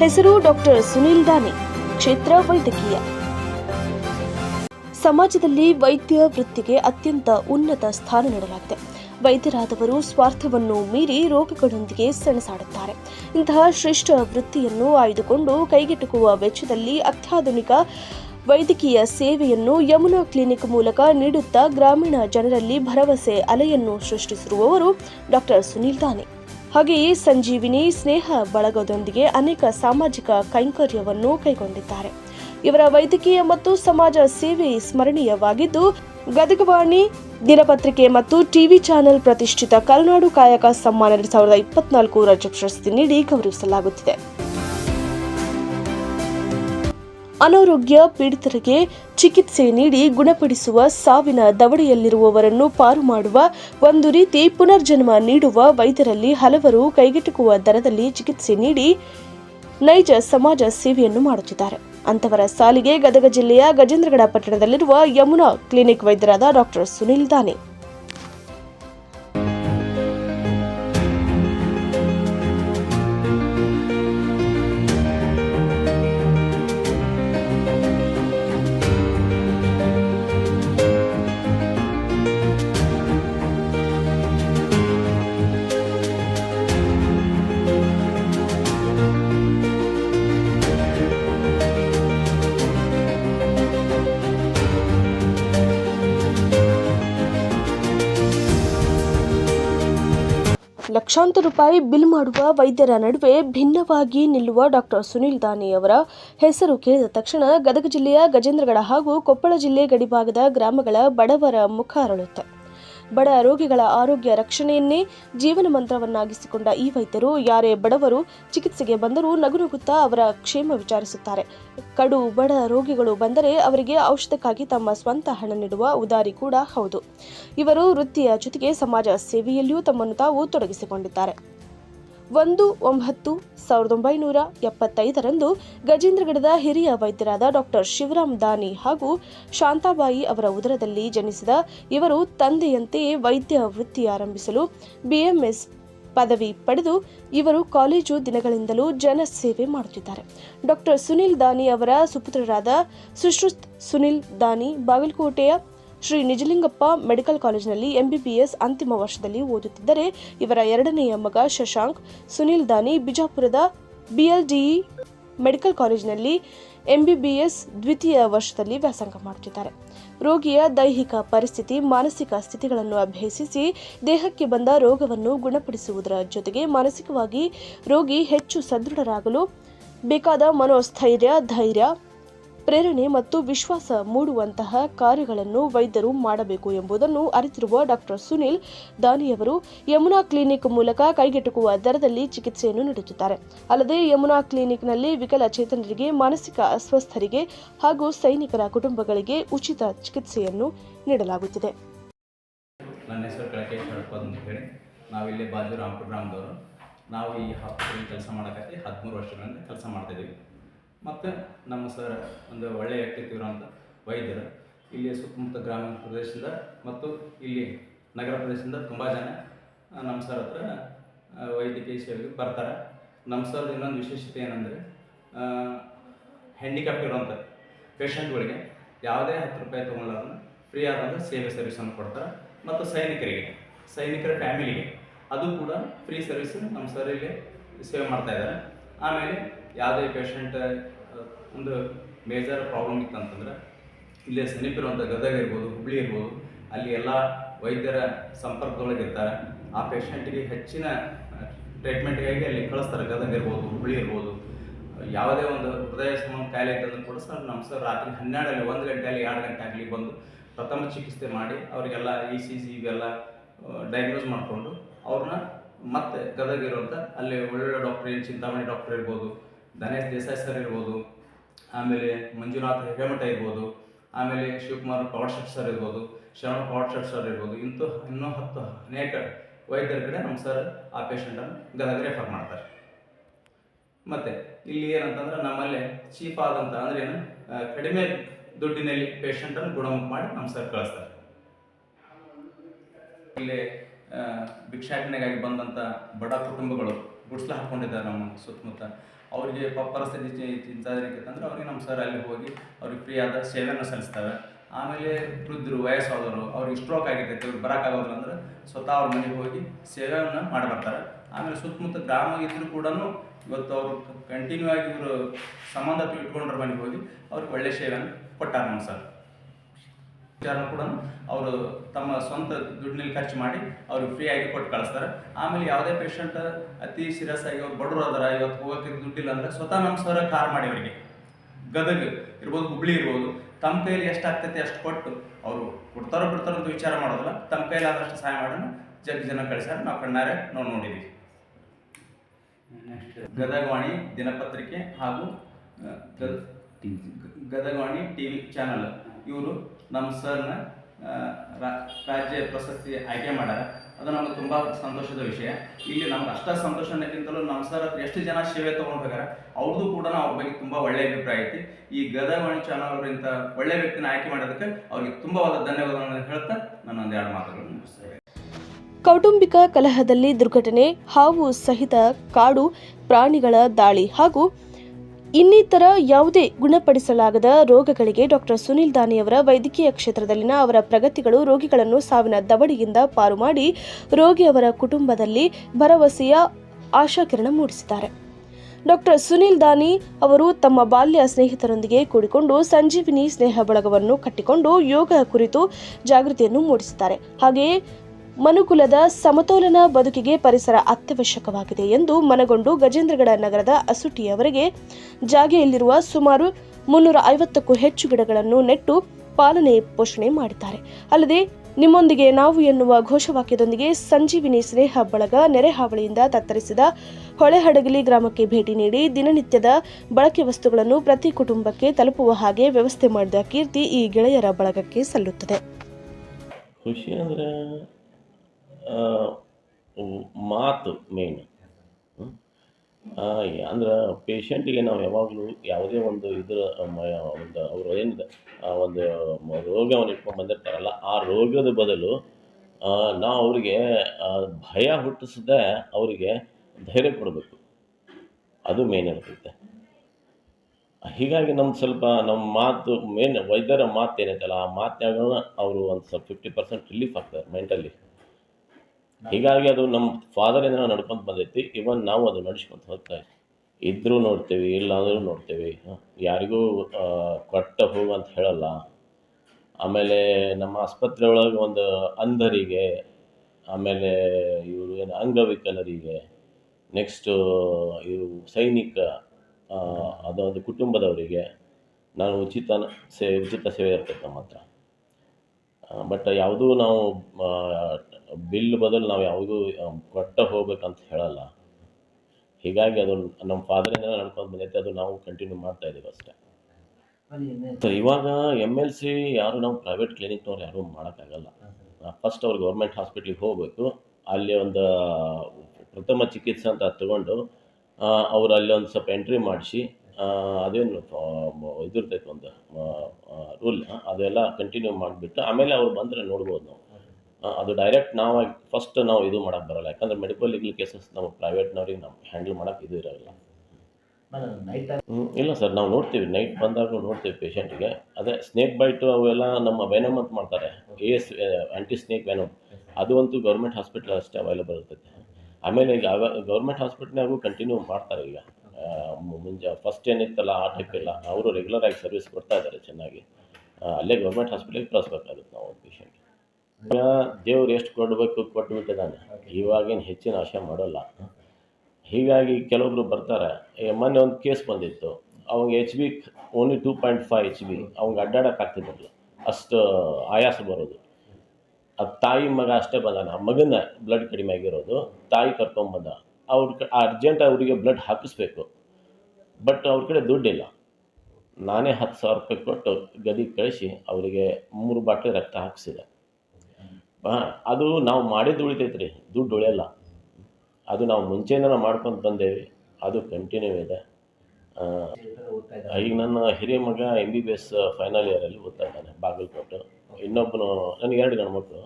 ಹೆಸರು ಡಾಕ್ಟರ್ ಸುನೀಲ್ ದಾನಿ, ಕ್ಷೇತ್ರ ವೈದ್ಯಕೀಯ. ಸಮಾಜದಲ್ಲಿ ವೈದ್ಯ ವೃತ್ತಿಗೆ ಅತ್ಯಂತ ಉನ್ನತ ಸ್ಥಾನ ನೀಡಲಾಗಿದೆ. ವೈದ್ಯರಾದವರು ಸ್ವಾರ್ಥವನ್ನು ಮೀರಿ ರೋಗಿಗಳೊಂದಿಗೆ ಸೆಣಸಾಡುತ್ತಾರೆ. ಇಂತಹ ಶ್ರೇಷ್ಠ ವೃತ್ತಿಯನ್ನು ಆಯ್ದುಕೊಂಡು ಕೈಗೆಟುಕುವ ವೆಚ್ಚದಲ್ಲಿ ಅತ್ಯಾಧುನಿಕ ವೈದ್ಯಕೀಯ ಸೇವೆಯನ್ನು ಯಮುನಾ ಕ್ಲಿನಿಕ್ ಮೂಲಕ ನೀಡುತ್ತಾ ಗ್ರಾಮೀಣ ಜನರಲ್ಲಿ ಭರವಸೆ, ಅಲೆಯನ್ನು ಸೃಷ್ಟಿಸಿರುವವರು ಡಾಕ್ಟರ್ ಸುನೀಲ್ ದಾನಿ. ಹಾಗೆಯೇ ಸಂಜೀವಿನಿ ಸ್ನೇಹ ಬಳಗದೊಂದಿಗೆ ಅನೇಕ ಸಾಮಾಜಿಕ ಕೈಂಕರ್ಯವನ್ನು ಕೈಗೊಂಡಿದ್ದಾರೆ. ಇವರ ವೈದ್ಯಕೀಯ ಮತ್ತು ಸಮಾಜ ಸೇವೆ ಸ್ಮರಣೀಯವಾಗಿದ್ದು, ಗದಗವಾಣಿ, ದಿನಪತ್ರಿಕೆ ಮತ್ತು ಟಿವಿ ಚಾನೆಲ್ ಪ್ರತಿಷ್ಠಿತ ಕಲ್ನಾಡು ಕಾಯಕ ಸಮ್ಮಾನ ಎರಡ್ ಸಾವಿರದ ಇಪ್ಪತ್ನಾಲ್ಕು ರಾಜ್ಯ ಪ್ರಶಸ್ತಿ ನೀಡಿ ಗೌರವಿಸಲಾಗುತ್ತಿದೆ. ಅನಾರೋಗ್ಯ, ಪೀಡಿತರಿಗೆ ಚಿಕಿತ್ಸೆ ನೀಡಿ ಗುಣಪಡಿಸುವ ಸಾವಿನ ದವಡೆಯಲ್ಲಿರುವವರನ್ನು ಪಾರು ಮಾಡುವ ಒಂದು ರೀತಿ ಪುನರ್ಜನ್ಮ ನೀಡುವ ವೈದ್ಯರಲ್ಲಿ ಹಲವರು ಕೈಗೆಟುಕುವ ದರದಲ್ಲಿ ಚಿಕಿತ್ಸೆ ನೀಡಿ ನೈಜ ಸಮಾಜ ಸೇವೆಯನ್ನು ಮಾಡುತ್ತಿದ್ದಾರೆ. ಅಂತವರ ಸಾಲಿಗೆ ಗದಗ ಜಿಲ್ಲೆಯ ಗಜೇಂದ್ರಗಡ ಪಟ್ಟಣದಲ್ಲಿರುವ ಯಮುನಾ ಕ್ಲಿನಿಕ್ ವೈದ್ಯರಾದ ಡಾಕ್ಟರ್ ಸುನಿಲ್ ದಾನೆ. ಲಕ್ಷಾಂತರ ರೂಪಾಯಿ ಬಿಲ್ ಮಾಡುವ ವೈದ್ಯರ ನಡುವೆ ಭಿನ್ನವಾಗಿ ನಿಲ್ಲುವ ಡಾಕ್ಟರ್ ಸುನಿಲ್ ದಾನಿ ಅವರ ಹೆಸರು ಕೇಳಿದ ತಕ್ಷಣ ಗದಗ ಜಿಲ್ಲೆಯ ಗಜೇಂದ್ರಗಡ ಹಾಗೂ ಕೊಪ್ಪಳ ಜಿಲ್ಲೆ ಗಡಿಭಾಗದ ಗ್ರಾಮಗಳ ಬಡವರ ಮುಖ ಅರಳುತ್ತೆ. ಬಡ ರೋಗಿಗಳ ಆರೋಗ್ಯ ರಕ್ಷಣೆಯನ್ನೇ ಜೀವನ ಮಂತ್ರವನ್ನಾಗಿಸಿಕೊಂಡ ಈ ವೈದ್ಯರು, ಯಾರೇ ಬಡವರು ಚಿಕಿತ್ಸೆಗೆ ಬಂದರೂ ನಗುನಗುತ್ತಾ ಅವರ ಕ್ಷೇಮ ವಿಚಾರಿಸುತ್ತಾರೆ. ಕಡು ಬಡ ರೋಗಿಗಳು ಬಂದರೆ ಅವರಿಗೆ ಔಷಧಕ್ಕಾಗಿ ತಮ್ಮ ಸ್ವಂತ ಹಣ ನೀಡುವ ಉದಾರಿ ಕೂಡ ಹೌದು. ಇವರು ವೃತ್ತಿಯ ಜೊತೆಗೆ ಸಮಾಜ ಸೇವೆಯಲ್ಲಿಯೂ ತಮ್ಮನ್ನು ತಾವು ತೊಡಗಿಸಿಕೊಂಡಿದ್ದಾರೆ. ಒಂದು ಒಂಬತ್ತು ಸಾವಿರದ ಒಂಬೈನೂರ ಎಪ್ಪತ್ತೈದರಂದು ಗಜೇಂದ್ರಗಡದ ಹಿರಿಯ ವೈದ್ಯರಾದ ಡಾಕ್ಟರ್ ಶಿವರಾಮ್ ದಾನಿ ಹಾಗೂ ಶಾಂತಾಬಾಯಿ ಅವರ ಉದರದಲ್ಲಿ ಜನಿಸಿದ ಇವರು ತಂದೆಯಂತೆಯೇ ವೈದ್ಯ ವೃತ್ತಿ ಆರಂಭಿಸಲು ಬಿಎಂಎಸ್ ಪದವಿ ಪಡೆದು ಇವರು ಕಾಲೇಜು ದಿನಗಳಿಂದಲೂ ಜನಸೇವೆ ಮಾಡುತ್ತಿದ್ದಾರೆ. ಡಾಕ್ಟರ್ ಸುನಿಲ್ ದಾನಿ ಅವರ ಸುಪುತ್ರರಾದ ಸುಶ್ರುತ್ ಸುನಿಲ್ ದಾನಿ ಬಾಗಲಕೋಟೆಯ ಶ್ರೀ ನಿಜಲಿಂಗಪ್ಪ ಮೆಡಿಕಲ್ ಕಾಲೇಜಿನಲ್ಲಿ ಎಂಬಿಬಿಎಸ್ ಅಂತಿಮ ವರ್ಷದಲ್ಲಿ ಓದುತ್ತಿದ್ದರೆ, ಇವರ ಎರಡನೆಯ ಮಗ ಶಶಾಂಕ್, ಸುನಿಲ್ ದಾನಿ ಬಿಜಾಪುರದ ಬಿಎಲ್ಡಿಇ ಮೆಡಿಕಲ್ ಕಾಲೇಜಿನಲ್ಲಿ ಎಂಬಿಬಿಎಸ್ ದ್ವಿತೀಯ ವರ್ಷದಲ್ಲಿ ವ್ಯಾಸಂಗ ಮಾಡುತ್ತಿದ್ದಾರೆ. ರೋಗಿಯ ದೈಹಿಕ ಪರಿಸ್ಥಿತಿ, ಮಾನಸಿಕ ಸ್ಥಿತಿಗಳನ್ನು ಅಭ್ಯಸಿಸಿ ದೇಹಕ್ಕೆ ಬಂದ ರೋಗವನ್ನು ಗುಣಪಡಿಸುವುದರ ಜೊತೆಗೆ ಮಾನಸಿಕವಾಗಿ ರೋಗಿ ಹೆಚ್ಚು ಸದೃಢರಾಗಲು ಬೇಕಾದ ಮನೋಸ್ಥೈರ್ಯ, ಧೈರ್ಯ ಪ್ರೇರಣೆ ಮತ್ತು ವಿಶ್ವಾಸ ಮೂಡುವಂತಹ ಕಾರ್ಯಗಳನ್ನು ವೈದ್ಯರು ಮಾಡಬೇಕು ಎಂಬುದನ್ನು ಅರಿತಿರುವ ಡಾಕ್ಟರ್ ಸುನಿಲ್ ದಾನಿಯವರು ಯಮುನಾ ಕ್ಲಿನಿಕ್ ಮೂಲಕ ಕೈಗೆಟುಕುವ ದರದಲ್ಲಿ ಚಿಕಿತ್ಸೆಯನ್ನು ನೀಡುತ್ತಿದ್ದಾರೆ. ಅಲ್ಲದೆ ಯಮುನಾ ಕ್ಲಿನಿಕ್ನಲ್ಲಿ ವಿಕಲಚೇತನರಿಗೆ, ಮಾನಸಿಕ ಅಸ್ವಸ್ಥರಿಗೆ ಹಾಗೂ ಸೈನಿಕರ ಕುಟುಂಬಗಳಿಗೆ ಉಚಿತ ಚಿಕಿತ್ಸೆಯನ್ನು ನೀಡಲಾಗುತ್ತಿದೆ. ನನ್ನ ಹೆಸರು ಕಳಕೇಶ್ ಹಡಪದ್ ಅಂತ ಹೇಳಿ. ನಾವಿಲ್ಲಿ ಬಾಜು ರಾಮಪುರ ಗ್ರಾಮದವರು. ನಾವು ಈ ಹಾಸ್ಪಿಟಲ್ ಕೆಲಸ ಮಾಡೋಕತ್ತಿ ಹದಿಮೂರು ವರ್ಷಗಳಿಂದ ಕೆಲಸ ಮಾಡ್ತಾಯಿದ್ದೀವಿ ಮತ್ತು ನಮ್ಮ ಸರ್ ಒಂದು ಒಳ್ಳೆಯ ವ್ಯಕ್ತಿತ್ವ ಇರುವಂಥ ವೈದ್ಯರು. ಇಲ್ಲಿ ಸುತ್ತಮುತ್ತ ಗ್ರಾಮೀಣ ಪ್ರದೇಶದಿಂದ ಮತ್ತು ಇಲ್ಲಿ ನಗರ ಪ್ರದೇಶದಿಂದ ತುಂಬ ಜನ ನಮ್ಮ ಸರ್ ಹತ್ರ ವೈದ್ಯಕೀಯ ಸೇವೆಗೆ ಬರ್ತಾರೆ. ನಮ್ಮ ಸರ್ ಇನ್ನೊಂದು ವಿಶೇಷತೆ ಏನಂದರೆ ಹ್ಯಾಂಡಿಕ್ಯಾಪ್ ಇರುವಂಥ ಪೇಷಂಟ್ಗಳಿಗೆ ಯಾವುದೇ ಹತ್ತು ರೂಪಾಯಿ ತೊಗೊಳ್ಳೋದನ್ನ ಫ್ರೀ ಆದಂಥ ಸೇವೆ ಸರ್ವಿಸನ್ನು ಕೊಡ್ತಾರೆ. ಮತ್ತು ಸೈನಿಕರಿಗೆ, ಸೈನಿಕರ ಫ್ಯಾಮಿಲಿಗೆ ಅದು ಕೂಡ ಫ್ರೀ ಸರ್ವಿಸ್ ನಮ್ಮ ಸರ್ ಇಲ್ಲಿ ಸೇವೆ ಮಾಡ್ತಾ ಇದ್ದಾರೆ. ಆಮೇಲೆ ಯಾವುದೇ ಪೇಷಂಟ್ ಒಂದು ಮೇಜರ್ ಪ್ರಾಬ್ಲಮ್ ಇತ್ತಂತಂದ್ರೆ ಇಲ್ಲೇ ಸಮೀಪಿರುವಂಥ ಗದಗ ಇರ್ಬೋದು, ಹುಬ್ಳಿ ಇರ್ಬೋದು, ಅಲ್ಲಿ ಎಲ್ಲ ವೈದ್ಯರ ಸಂಪರ್ಕದೊಳಗೆ ಇರ್ತಾರೆ. ಆ ಪೇಷಂಟ್ಗೆ ಹೆಚ್ಚಿನ ಟ್ರೀಟ್ಮೆಂಟ್ಗಾಗಿ ಅಲ್ಲಿ ಕಳಿಸ್ತಾರೆ. ಗದಗ ಇರ್ಬೋದು, ಹುಬ್ಳಿ ಇರ್ಬೋದು. ಯಾವುದೇ ಒಂದು ಹೃದಯ ಸಂಬಂಧ ಕಾಯಿಲೆ ಇದ್ದರೂ ಕೂಡ ಸರ್, ನಮ್ಮ ಸರ್ ರಾತ್ರಿ ಹನ್ನೆರಡಲ್ಲಿ, ಒಂದು ಗಂಟೆಯಲ್ಲಿ, ಎರಡು ಗಂಟೆ ಆಗಲಿ ಬಂದು ಪ್ರಥಮ ಚಿಕಿತ್ಸೆ ಮಾಡಿ ಅವರಿಗೆಲ್ಲ ಇ ಸಿ ಸಿ ಇವೆಲ್ಲ ಡಯಾಗ್ನೋಸ್ ಮಾಡಿಕೊಂಡು ಅವ್ರನ್ನ ಮತ್ತೆ ಗದಗ ಇರುವಂಥ ಅಲ್ಲಿ ಒಳ್ಳೊಳ್ಳೆ ಡಾಕ್ಟ್ರ್ ಏನು ಚಿಂತಾಮಣಿ ಡಾಕ್ಟರ್ ಇರ್ಬೋದು ಧನೇಶ್ ದೇಸಾಯಿ ಸರ್ ಇರ್ಬೋದು, ಆಮೇಲೆ ಮಂಜುನಾಥ್ ಹಿರೇಮಠ ಇರ್ಬೋದು, ಆಮೇಲೆ ಶಿವಕುಮಾರ್ ಶೆಟ್ ಸರ್ ಇರ್ಬೋದು, ಶರಣ ಶೆಟ್ ಸರ್ ಇರ್ಬೋದು ಇಂಥ ಇನ್ನೂ ಹತ್ತು ಅನೇಕ ವೈದ್ಯರ ಕಡೆ ನಮ್ಮ ಸರ್ ಆ ಪೇಷಂಟನ್ನು ಗದಗ ರೆಫರ್ ಮಾಡ್ತಾರೆ. ಮತ್ತು ಇಲ್ಲಿ ಏನಂತಂದ್ರೆ ನಮ್ಮಲ್ಲಿ ಚೀಪ್ ಆದಂಥ ಅಂದ್ರೆ ಏನು ಕಡಿಮೆ ದುಡ್ಡಿನಲ್ಲಿ ಪೇಷಂಟನ್ನು ಗುಣಮುಖ ಮಾಡಿ ನಮ್ಮ ಸರ್ ಕಳಿಸ್ತಾರೆ. ಇಲ್ಲಿ ಭಿಕ್ಷಾಟನೆಗಾಗಿ ಬಂದಂಥ ಬಡ ಕುಟುಂಬಗಳು ಗುಡ್ಸ್ಲು ಹಾಕ್ಕೊಂಡಿದ್ದಾರೆ ನಮ್ಮ ಸುತ್ತಮುತ್ತ. ಅವರಿಗೆ ಪರಿಸ್ಥಿತಿ ಚಿ- ತಂದರೆ ಅವ್ರಿಗೆ ನಮ್ಮ ಸರ್ ಅಲ್ಲಿ ಹೋಗಿ ಅವ್ರಿಗೆ ಫ್ರೀ ಆದ ಸೇವೆಯನ್ನು ಸಲ್ಲಿಸ್ತಾರೆ ಆಮೇಲೆ ವೃದ್ಧರು, ವಯಸ್ಸಾದವರು, ಅವ್ರಿಗೆ ಸ್ಟ್ರೋಕ್ ಆಗಿರ್ತೈತೆ ಅವ್ರಿಗೆ ಬರೋಕ್ಕಾಗೋದಿಲ್ಲ ಅಂದ್ರೆ ಸ್ವತಃ ಅವ್ರ ಮನೆಗೆ ಹೋಗಿ ಸೇವೆಯನ್ನು ಮಾಡಿ ಬರ್ತಾರೆ ಆಮೇಲೆ ಸುತ್ತಮುತ್ತ ಗ್ರಾಮ ಇದ್ದರೂ ಕೂಡ ಇವತ್ತು ಅವರು ಕಂಟಿನ್ಯೂ ಆಗಿ ಇವರು ಸಂಬಂಧ ಇಟ್ಕೊಂಡ್ರ ಮನೆಗೆ ಹೋಗಿ ಅವ್ರಿಗೆ ಒಳ್ಳೆ ಸೇವೆಯನ್ನು ಕೊಟ್ಟಾರ ನಮ್ಮ ಸರ್ ವಿಚಾರ ಕೂಡ ಅವರು ತಮ್ಮ ಸ್ವಂತ ದುಡ್ಡಿನಲ್ಲಿ ಖರ್ಚು ಮಾಡಿ ಅವ್ರಿಗೆ ಫ್ರೀ ಆಗಿ ಕೊಟ್ಟು ಕಳಿಸ್ತಾರೆ. ಆಮೇಲೆ ಯಾವುದೇ ಪೇಷಂಟ್ ಅತಿ ಸೀರಿಯಸ್ ಆಗಿ ಅವ್ರು ಬಡವರು ಅದರ ಇವತ್ತು ಹೋಗೋಕ್ಕೆ ದುಡ್ಡಿಲ್ಲ ಅಂದ್ರೆ ಸ್ವತಃ ನಮ್ಮ ಸರ್ ಕಾರ್ ಮಾಡಿ ಅವರಿಗೆ. ಗದಗ ಇರ್ಬೋದು ಹುಬ್ಳಿ ಇರ್ಬೋದು ತಮ್ಮ ಕೈಯಲ್ಲಿ ಎಷ್ಟು ಆಗ್ತೈತೆ ಅಷ್ಟು ಕೊಟ್ಟು ಅವರು ಕೊಡ್ತಾರೋ ಬಿಡ್ತಾರೋ ಅಂತ ವಿಚಾರ ಮಾಡೋದಿಲ್ಲ. ತಮ್ಮ ಕೈಯಲ್ಲಿ ಆದಷ್ಟು ಸಹಾಯ ಮಾಡೋಣ ಜಗ್ ಜನ ಕಳಿಸ್ಯಾರ ನಾವು ಕಣ್ಣಾರೆ ನಾವು ನೋಡಿದ್ದೀವಿ ಗದಗವಾಣಿ ದಿನಪತ್ರಿಕೆ ಹಾಗೂ ಗದಗವಾಣಿ ಟಿ ವಿ ಚಾನಲ್. ಇವರು ನಮ್ಮ ಸರ್ನ ರಾಜ್ಯ ಪ್ರಶಸ್ತಿ ಆಯ್ಕೆ ಮಾಡ್ಯಾರ. ಅದು ನಮ್ಗೆ ತುಂಬ ಸಂತೋಷದ ವಿಷಯ. ಇಲ್ಲಿ ನಮ್ಗೆ ಅಷ್ಟ ಸಂತೋಷ ಅನ್ನೋಕ್ಕಿಂತಲೂ ನಮ್ಮ ಸರ್ ಎಷ್ಟು ಜನ ಸೇವೆ ತೊಗೊಂಡು ಹೋಗ್ಯಾರ ಅವ್ರದ್ದು ಕೂಡ ಅವ್ರ ಬಗ್ಗೆ ತುಂಬ ಒಳ್ಳೆಯ ಅಭಿಪ್ರಾಯ ಐತಿ. ಈ ಗದಗವಾಣಿ ಚಾನಲ್ ಅವರಿಂದ ಒಳ್ಳೆ ವ್ಯಕ್ತಿನ ಆಯ್ಕೆ ಮಾಡೋದಕ್ಕೆ ಅವ್ರಿಗೆ ತುಂಬವಾದ ಧನ್ಯವಾದಗಳನ್ನು ಹೇಳ್ತಾ ನಾನು ಒಂದೆರಡು ಮಾತುಗಳನ್ನು ಮುಗಿಸ್ತೇನೆ ಕೌಟುಂಬಿಕ ಕಲಹದಲ್ಲಿ ದುರ್ಘಟನೆ, ಹಾವು ಸಹಿತ ಕಾಡು ಪ್ರಾಣಿಗಳ ದಾಳಿ ಹಾಗೂ ಇನ್ನಿತರ ಯಾವುದೇ ಗುಣಪಡಿಸಲಾಗದ ರೋಗಗಳಿಗೆ ಡಾಕ್ಟರ್ ಸುನಿಲ್ ದಾನಿಯವರ ವೈದ್ಯಕೀಯ ಕ್ಷೇತ್ರದಲ್ಲಿನ ಅವರ ಪ್ರಗತಿಗಳು ರೋಗಿಗಳನ್ನು ಸಾವಿನ ದವಡಿಯಿಂದ ಪಾರು ಮಾಡಿ ರೋಗಿಯವರ ಕುಟುಂಬದಲ್ಲಿ ಭರವಸೆಯ ಆಶಾಕಿರಣ ಮೂಡಿಸಿದ್ದಾರೆ. ಡಾಕ್ಟರ್ ಸುನಿಲ್ ದಾನಿ ಅವರು ತಮ್ಮ ಬಾಲ್ಯ ಸ್ನೇಹಿತರೊಂದಿಗೆ ಕೂಡಿಕೊಂಡು ಸಂಜೀವಿನಿ ಸ್ನೇಹ ಬಳಗವನ್ನು ಕಟ್ಟಿಕೊಂಡು ಯೋಗ ಕುರಿತು ಜಾಗೃತಿಯನ್ನು ಮೂಡಿಸಿದ್ದಾರೆ. ಹಾಗೆಯೇ ಮನುಕುಲದ ಸಮತೋಲನ ಬದುಕಿಗೆ ಪರಿಸರ ಅತ್ಯವಶ್ಯಕವಾಗಿದೆ ಎಂದು ಮನಗೊಂಡು ಗಜೇಂದ್ರಗಡ ನಗರದ ಅಸುಟಿಯವರೆಗೆ ಜಾಗೆಯಲ್ಲಿರುವ ಸುಮಾರು ಮುನ್ನೂರ ಐವತ್ತಕ್ಕೂ ಹೆಚ್ಚು ಗಿಡಗಳನ್ನು ನೆಟ್ಟು ಪಾಲನೆ ಪೋಷಣೆ ಮಾಡಿದ್ದಾರೆ. ಅಲ್ಲದೆ, ನಿಮ್ಮೊಂದಿಗೆ ನಾವು ಎನ್ನುವ ಘೋಷವಾಕ್ಯದೊಂದಿಗೆ ಸಂಜೀವಿನಿ ಸ್ನೇಹ ಬಳಗ ನೆರೆಹಾವಳಿಯಿಂದ ತತ್ತರಿಸಿದ ಹೊಳೆಹಡಗಲಿ ಗ್ರಾಮಕ್ಕೆ ಭೇಟಿ ನೀಡಿ ದಿನನಿತ್ಯದ ಬಳಕೆ ವಸ್ತುಗಳನ್ನು ಪ್ರತಿ ಕುಟುಂಬಕ್ಕೆ ತಲುಪುವ ಹಾಗೆ ವ್ಯವಸ್ಥೆ ಮಾಡಿದ ಕೀರ್ತಿ ಈ ಗೆಳೆಯರ ಬಳಗಕ್ಕೆ ಸಲ್ಲುತ್ತದೆ. ಮಾತು ಮೇನ್ ಅಂದ್ರೆ ಪೇಷಂಟಿಗೆ ನಾವು ಯಾವಾಗಲೂ ಯಾವುದೇ ಒಂದು ಇದರ ಒಂದು ಅವರು ಏನಿದೆ, ಆ, ಒಂದು ರೋಗವನ್ನು ಇಟ್ಕೊಂಡು ಬಂದಿರ್ತಾರಲ್ಲ, ಆ ರೋಗದ ಬದಲು ನಾವು ಅವರಿಗೆ ಭಯ ಹುಟ್ಟಿಸದೆ ಅವರಿಗೆ ಧೈರ್ಯ ಕೊಡಬೇಕು. ಅದು ಮೇನ್ ಇರ್ತೈತೆ. ಹೀಗಾಗಿ ನಮ್ಮ ಸ್ವಲ್ಪ ನಮ್ಮ ಮಾತು ಮೇನ್ ವೈದ್ಯರ ಮಾತು ಏನೈತಲ್ಲ ಆ ಮಾತಿನಾಗ ಅವರು ಒಂದು ಸ್ವಲ್ಪ ಫಿಫ್ಟಿ ಪರ್ಸೆಂಟ್ ರಿಲೀಫ್ ಆಗ್ತಾರೆ ಮೆಂಟಲಿ ಹೀಗಾಗಿ ಅದು ನಮ್ಮ ಫಾದರಿಂದ ನಾವು ನಡ್ಕೊಂತ ಬಂದೈತಿ. ಇವನ್ ನಾವು ಅದು ನಡ್ಸ್ಕೊಂತ ಹೋಗ್ತಾ ಇದ್ದೀವಿ ಇದ್ದರೂ ನೋಡ್ತೇವೆ ಇಲ್ಲ ಅಂದ್ರೂ ನೋಡ್ತೇವೆ ಯಾರಿಗೂ ಕೊಟ್ಟ ಹೋಗು ಅಂತ ಹೇಳಲ್ಲ. ಆಮೇಲೆ ನಮ್ಮ ಆಸ್ಪತ್ರೆ ಒಳಗೆ ಒಂದು ಅಂಧರಿಗೆ, ಆಮೇಲೆ ಇವರು ಏನು ಅಂಗವಿಕಲರಿಗೆ ನೆಕ್ಸ್ಟು ಇವು ಸೈನಿಕ ಅದೊಂದು ಕುಟುಂಬದವರಿಗೆ, ನಾನು ಉಚಿತ ಸೇ, ಉಚಿತ ಸೇವೆ ಇರ್ತೈತೆ ಮಾತ್ರ ಬಟ್ ಯಾವುದೂ ನಾವು ಬಿಲ್ ಬದಲು ನಾವು ಯಾವುದೂ ಕೊಟ್ಟ ಹೋಗ್ಬೇಕಂತ ಹೇಳಲ್ಲ. ಹೀಗಾಗಿ ಅದು ನಮ್ಮ ಫಾದರಿಂದ ನಡ್ಕೊಂಡು ಬಂದೈತೆ, ಅದು ನಾವು ಕಂಟಿನ್ಯೂ ಮಾಡ್ತಾ ಇದ್ದೀವಿ ಅಷ್ಟೇ. ಸೊ ಇವಾಗ ಎಂ ಎಲ್ ಸಿ ಯಾರು ನಾವು ಪ್ರೈವೇಟ್ ಕ್ಲಿನಿಕ್ನವ್ರು ಯಾರೂ ಮಾಡೋಕ್ಕಾಗಲ್ಲ. ಫಸ್ಟ್ ಅವ್ರು ಗೌರ್ಮೆಂಟ್ ಹಾಸ್ಪಿಟ್ಲಿಗೆ ಹೋಗಬೇಕು, ಅಲ್ಲಿ ಒಂದು ಪ್ರಥಮ ಚಿಕಿತ್ಸೆ ಅಂತ ತಗೊಂಡು ಅವ್ರು ಅಲ್ಲಿ ಒಂದು ಸ್ವಲ್ಪ ಎಂಟ್ರಿ ಮಾಡಿಸಿ ಅದೇನು ಇದಿರ್ತೈತೆ ಒಂದು ರೂಲ್ ಅದೆಲ್ಲ ಕಂಟಿನ್ಯೂ ಮಾಡಿಬಿಟ್ಟು ಆಮೇಲೆ ಅವ್ರು ಬಂದರೆ ನೋಡ್ಬೋದು ನಾವು. ಅದು ಡೈರೆಕ್ಟ್ ನಾವಾಗಿ ಫಸ್ಟ್ ನಾವು ಇದು ಮಾಡೋಕ್ಕೆ ಬರೋಲ್ಲ. ಯಾಕಂದ್ರೆ ಮೆಡಿಕಲ್ ಲೀಗಲ್ ಕೇಸಸ್ ನಾವು ಪ್ರೈವೇಟ್ನವ್ರಿಗೆ ನಾವು ಹ್ಯಾಂಡಲ್ ಮಾಡೋಕ್ಕೆ ಇದು ಇರೋಲ್ಲ. ಇಲ್ಲ ಸರ್ ನಾವು ನೋಡ್ತೀವಿ. ನೈಟ್ ಬಂದಾಗ ನೋಡ್ತೀವಿ ಪೇಷಂಟಿಗೆ ಅದೇ ಸ್ನೇಕ್ ಬೈಟು ಅವೆಲ್ಲ ನಮ್ಮ ವೆನಮ್ ಅಂತ ಮಾಡ್ತಾರೆ. A S anti snake venom ಅದು ಅಂತೂ ಗೌರ್ಮೆಂಟ್ ಹಾಸ್ಪಿಟ್ಲ್ ಅಷ್ಟೇ ಅವೈಲೇಬಲ್ ಇರ್ತೈತೆ. ಆಮೇಲೆ ಈಗ ಗೌರ್ಮೆಂಟ್ ಹಾಸ್ಪಿಟ್ಲ್ನಾಗೂ ಕಂಟಿನ್ಯೂ ಮಾಡ್ತಾರೆ ಈಗ. ಮುಂಜಾ ಫಸ್ಟ್ ಏನಿತ್ತಲ್ಲ ಆ ಟೈಪ್ ಇಲ್ಲ ಅವರು ರೆಗ್ಯುಲರ್ ಆಗಿ ಸರ್ವಿಸ್ ಕೊಡ್ತಾ ಇದ್ದಾರೆ ಚೆನ್ನಾಗಿ. ಆ, ಅಲ್ಲೇ ಗೌರ್ಮೆಂಟ್ ಹಾಸ್ಪಿಟ್ಲಿಗೆ ಕಳಿಸ್ಬೇಕಾಗುತ್ತೆ ನಾವು ಪೇಷಂಟ್ ಈಗ ದೇವ್ರು ಎಷ್ಟು ಕೊಡಬೇಕು ಕೊಟ್ಟುಬಿಟ್ಟಿದ್ದಾನೆ ಇವಾಗೇನು ಹೆಚ್ಚಿನ ಆಶೆ ಮಾಡೋಲ್ಲ. ಹೀಗಾಗಿ ಕೆಲವೊಬ್ರು ಬರ್ತಾರೆ. ಈಗ ಮೊನ್ನೆ ಒಂದು ಕೇಸ್ ಬಂದಿತ್ತು. ಅವಾಗ H B only two point five H B ಅವಂಗೆ ಅಡ್ಡಾಡಕ್ಕೆ ಆಗ್ತಿದ್ದಿಲ್ಲ ಅಷ್ಟು ಆಯಾಸ ಬರೋದು. ಅದು ತಾಯಿ ಮಗ ಅಷ್ಟೇ ಬಂದಾನ. ಆ ಮಗನ ಬ್ಲಡ್ ಕಡಿಮೆ ಆಗಿರೋದು. ತಾಯಿ ಕರ್ಕೊಂಬಂದ. ಅವ್ರ ಅರ್ಜೆಂಟ್ ಅವರಿಗೆ ಬ್ಲಡ್ ಹಾಕಿಸ್ಬೇಕು. ಬಟ್ ಅವ್ರ ಕಡೆ ದುಡ್ಡಿಲ್ಲ. ನಾನೇ ಹತ್ತು ಸಾವಿರ ರೂಪಾಯಿ ಕೊಟ್ಟು ಗದಿಗೆ ಕಳಿಸಿ ಅವರಿಗೆ ಮೂರು ಬಾಟ್ಲಿ ರಕ್ತ ಹಾಕಿಸಿದೆ. ಅದು ನಾವು ಮಾಡಿದ್ದು ಉಳಿತೈತ್ರಿ. ದುಡ್ಡು ಉಳಿಯಲ್ಲ. ಅದು ನಾವು ಮುಂಚೆಯಿಂದ ಮಾಡ್ಕೊಂಡು ಬಂದೇವಿ. ಅದು ಕಂಟಿನ್ಯೂ ಇದೆ. ಈಗ ನನ್ನ ಹಿರಿಯ ಮಗ M B B S final ಇಯರಲ್ಲಿ ಓದ್ತಾ ಇದ್ದಾನೆ, ಬಾಗಲಕೋಟೆ. ಇನ್ನೊಬ್ಬನು ನನಗೆ ಎರಡು ಗಂಡು ಮಕ್ಕಳು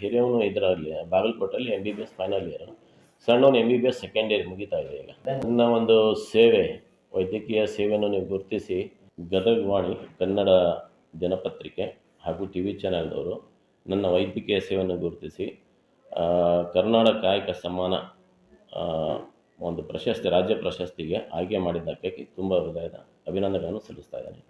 ಹಿರಿಯವನು ಇದರಲ್ಲಿ ಬಾಗಲಕೋಟಲ್ಲಿ M B B S final year ಸಣ್ಣವನು M B B S second year ಮುಗಿತಾ ಇದೆ ಈಗ. ನನ್ನ ಒಂದು ಸೇವೆ ವೈದ್ಯಕೀಯ ಸೇವೆಯನ್ನು ನೀವು ಗುರುತಿಸಿ ಗದಗವಾಣಿ ಕನ್ನಡ ದಿನಪತ್ರಿಕೆ ಹಾಗೂ ಟಿ ವಿ ಚಾನೆಲ್ದವರು ನನ್ನ ವೈದ್ಯಕೀಯ ಸೇವೆಯನ್ನು ಗುರುತಿಸಿ ಕರ್ನಾಟಕ ಕಾಯಕ ಸಮ್ಮಾನ ಒಂದು ಪ್ರಶಸ್ತಿ, ರಾಜ್ಯ ಪ್ರಶಸ್ತಿಗೆ ಆಯ್ಕೆ ಮಾಡಿದ್ದಕ್ಕೆ ತುಂಬ ಹೃದಯದ ಅಭಿನಂದನೆಗಳನ್ನು ಸಲ್ಲಿಸ್ತಾ ಇದ್ದೇನೆ.